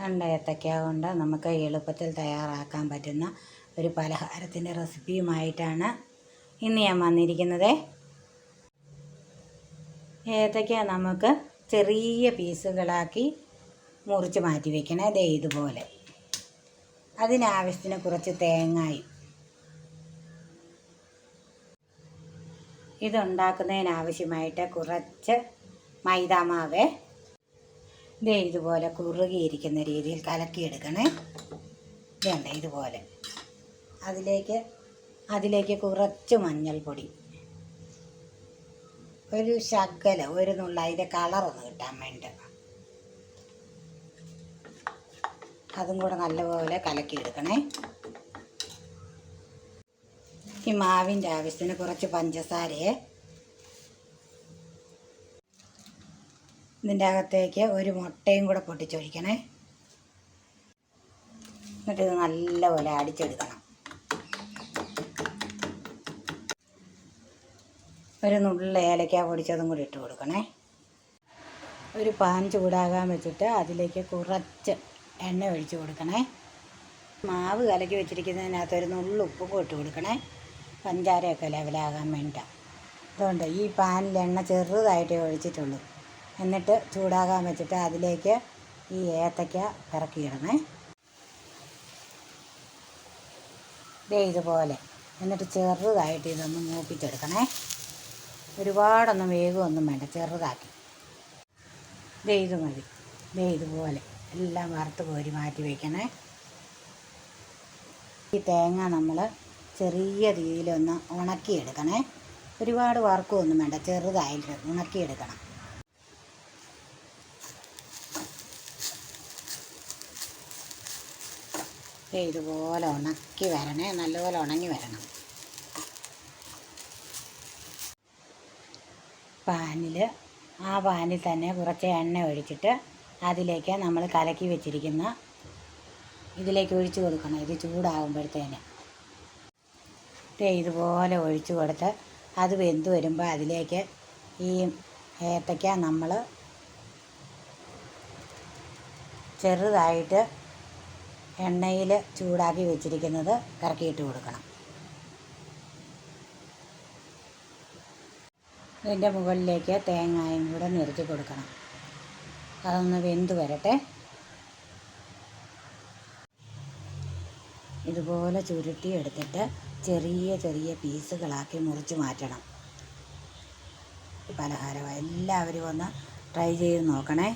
രണ്ട് ഏത്തയ്ക്ക കൊണ്ട് നമുക്ക് എളുപ്പത്തിൽ തയ്യാറാക്കാൻ പറ്റുന്ന ഒരു പലഹാരത്തിന്റെ റെസിപ്പിയുമായിട്ടാണ് ഇന്ന് ഞാൻ വന്നിരിക്കുന്നത്. ഏത്തയ്ക്ക നമുക്ക് ചെറിയ പീസുകളാക്കി മുറിച്ച് മാറ്റി വയ്ക്കണേ ദേ ഇതുപോലെ. അതിനാവശ്യത്തിന് കുറച്ച് തേങ്ങായും. ഇതുണ്ടാക്കുന്നതിനാവശ്യമായിട്ട് കുറച്ച് മൈദാമാവ് ദേ ഇതുപോലെ കുറുകിയിരിക്കുന്ന രീതിയിൽ കലക്കിയെടുക്കണേ. വേണ്ട ഇതുപോലെ. അതിലേക്ക് അതിലേക്ക് കുറച്ച് മഞ്ഞൾപ്പൊടി. ഒരു ശകല ഒരു നുള്ള അതിന്റെ കളറൊന്ന് കിട്ടാൻ വേണ്ടി. അതും കൂടെ നല്ലപോലെ കലക്കിയെടുക്കണേ. ഈ മാവിന്റെ ആവശ്യത്തിന് കുറച്ച് പഞ്ചസാരയെ ഇതിന്റെ അകത്തേക്ക് ഒരു മുട്ടയും കൂടെ പൊട്ടിച്ചൊഴിക്കണേ. എന്നിട്ട് ഇത് നല്ലപോലെ അടിച്ചെടുക്കണം. ഒരു നുള്ള ഏലക്ക പൊടിച്ചതും കൂടി ഇട്ട് കൊടുക്കണേ. ഒരു പാൻ ചൂടാകാൻ വെച്ചിട്ട് അതിലേക്ക് കുറച്ച് എണ്ണ ഒഴിച്ചു കൊടുക്കണേ. മാവ് കലക്കി വെച്ചിരിക്കുന്നതിനകത്ത് ഒരു നുള്ള ഉപ്പും ഇട്ട് കൊടുക്കണേ. പഞ്ചാരയൊക്കെ ലെവലാകാൻ വേണ്ട അതുകൊണ്ട് ഈ പാനിൽ എണ്ണ ചെറുതായിട്ടേ ഒഴിച്ചിട്ടുള്ളൂ. എന്നിട്ട് ചൂടാകാൻ വെച്ചിട്ട് അതിലേക്ക് ഈ ഏത്തയ്ക്ക ഇറക്കിയിടണേ ദേ ഇതുപോലെ. എന്നിട്ട് ചെറുതായിട്ട് ഇതൊന്ന് മൂപ്പിച്ചെടുക്കണേ. ഒരുപാടൊന്നും വേഗമൊന്നും വേണ്ട ചെറുതാക്കി. ദേ ഇത് മതി. ദേ ഇതുപോലെ. എല്ലാം വറുത്ത് കോരി മാറ്റി വയ്ക്കണേ ഈ തേങ്ങ നമ്മൾ ചെറിയ രീതിയിലൊന്ന് ഉണക്കിയെടുക്കണേ. ഒരുപാട് വറുക്കൊന്നും വേണ്ട ചെറുതായിട്ട് ഉണക്കിയെടുക്കണം. ഇതുപോലെ ഉണക്കി വരണേ നല്ലപോലെ ഉണങ്ങി വരണം. പാനിൽ ആ പാനിൽ തന്നെ കുറച്ച് എണ്ണ ഒഴിച്ചിട്ട് അതിലേക്ക് നമ്മൾ കലക്കി വെച്ചിരിക്കുന്ന ഇതിലേക്ക് ഒഴിച്ച് കൊടുക്കണം. ഇത് ചൂടാകുമ്പോഴത്തേന് ഇതുപോലെ ഒഴിച്ചു കൊടുത്ത് അത് വെന്ത് വരുമ്പോൾ അതിലേക്ക് ഈ ഏത്തയ്ക്ക നമ്മൾ ചെറുതായിട്ട് എണ്ണയിൽ ചൂടാക്കി വെച്ചിരിക്കുന്നത് കറക്കിയിട്ട് കൊടുക്കണം. ഇതിന്റെ മുകളിലേക്ക് തേങ്ങായും കൂടെ നിരത്തി കൊടുക്കണം. അതൊന്ന് വെന്ത് വരട്ടെ. ഇതുപോലെ ചുരുട്ടി എടുത്തിട്ട് ചെറിയ ചെറിയ പീസുകളാക്കി മുറിച്ച് മാറ്റണം. പലഹാരം എല്ലാവരും ഒന്ന് ട്രൈ ചെയ്ത് നോക്കണേ.